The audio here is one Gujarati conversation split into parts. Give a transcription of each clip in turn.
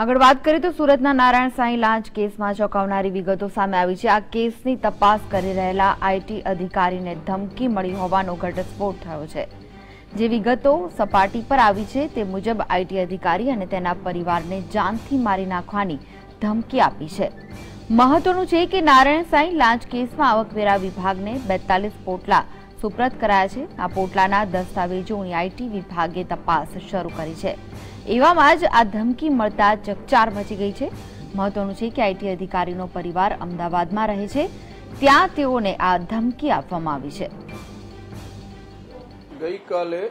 આગળ વાત કરીએ તો સુરતના નારાયણ સાંઈ લાંચ કેસમાં ચોંકાવનારી વિગતો સામે આવી છે. આ કેસની તપાસ કરી રહેલા આઈટી અધિકારીને ધમકી મળી હોવાનો ઘટસ્ફોટ થયો છે. જે વિગતો સપાટી પર આવી છે તે મુજબ આઈટી અધિકારી અને તેના પરિવારને જાનથી મારી નાખવાની ધમકી આપી છે. મહત્વનું છે કે નારાયણ સાંઈ લાંચ કેસમાં આવકવેરા વિભાગને બેતાલીસ પોટલા સુપ્રત કરાયા છે. આ પોટલાના દસ્તાવેજોની આઈટી વિભાગે તપાસ શરૂ કરી છે. એવામાં જ આ ધમકી મળતા ચકચાર મચી ગઈ છે. મહત્વનું છે કે આઈટી અધિકારીનો પરિવાર અમદાવાદમાં રહે છે. ત્યાં તેઓને આ ધમકી આપવામાં આવી છે. ગઈકાલે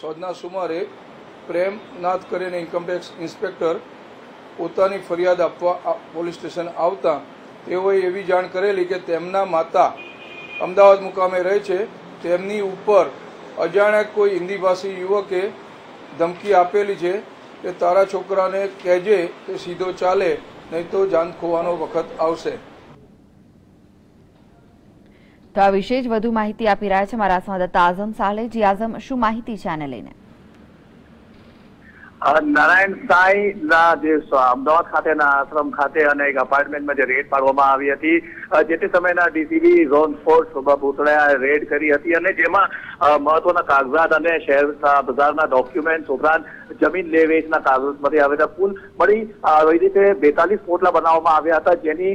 સોજના સુમારે પ્રેમનાથ કરીને ઇન્કમટેક્સ ઇન્સ્પેક્ટર પોતાની ફરિયાદ આપવા પોલીસ સ્ટેશન આવતા તેઓએ એવી જાણ કરેલી કે તેમના માતા અમદાવાદ મુકામે રહે છે. તેમની ઉપર અજાણ્યા કોઈ હિન્દી ભાષી યુવકે ધમકી આપેલી છે કે તારા છોકરાને કહેજે કે સીધો ચાલે, નહીં તો જાન ખોવાનો વખત આવશે. તો આ વિશે જ વધુ માહિતી આપી રહ્યા છે મારા સંવાદદાતા આઝમ સાલેજી આઝમ, શું માહિતી છે આને લઈને? નારાયણ સાંઈ ના જે અમદાવાદ ખાતેના આશ્રમ ખાતે અને એક અપાર્ટમેન્ટમાં જે રેડ પાડવામાં આવી હતી. જે તે સમયના ડીસીબી ઝોન ફોર શોભા ભૂતળાએ રેડ કરી હતી અને જેમાં મહત્વના કાગઝાત અને શહેર બજારના ડોક્યુમેન્ટ ઉપરાંત જમીન લે વેચના કાગળ મળી આવ્યા કુલ મળી એવી રીતે બેતાલીસ પોટલા બનાવવામાં આવ્યા હતા. જેની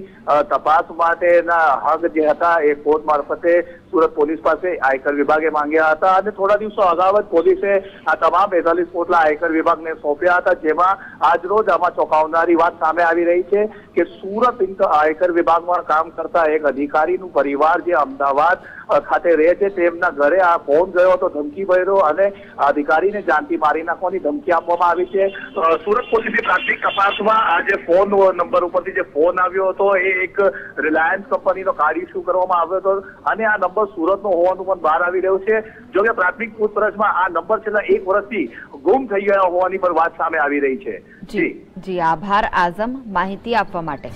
તપાસ માટેના હક જે હતા એ કોર્ટ મારફતે સુરત પોલીસ પાસે આયકર વિભાગે માંગ્યા હતા અને થોડા દિવસો અગાઉ જ પોલીસે આ તમામ બેતાલીસ પોટલા આયકર વિભાગને સોંપ્યા હતા, જેમાં આજરોજ આમાં ચોંકાવનારી વાત સામે આવી રહી છે કે સુરત આયકર વિભાગમાં કામ કરતા એક અધિકારીનું પરિવાર જે અમદાવાદ ખાતે રહે છે, તેમના ઘરે આ ફોન ગયો હતો, ધમકી ભર્યો અને અધિકારીને જાનથી મારી નાખવાની ધમકી આપવામાં આવી છે. સુરત પોલીસની પ્રાથમિક તપાસમાં આ જે ફોન નંબર ઉપરથી જે ફોન આવ્યો હતો, એ એક રિલાયન્સ કંપનીનો કાર્ડ ઇસ્યુ કરવામાં આવ્યો હતો અને આ નંબર સુરતનો હોવાનું પણ બહાર આવી રહ્યું છે. જો કે પ્રાથમિક પૂછપરછમાં આ નંબર છેલ્લા એક વર્ષથી ગુમ થઈ ગયા હોવાની પણ વાત સામે આવી રહી છે. જી જી, આભાર. આઝમ માહિતી આપવા માટે.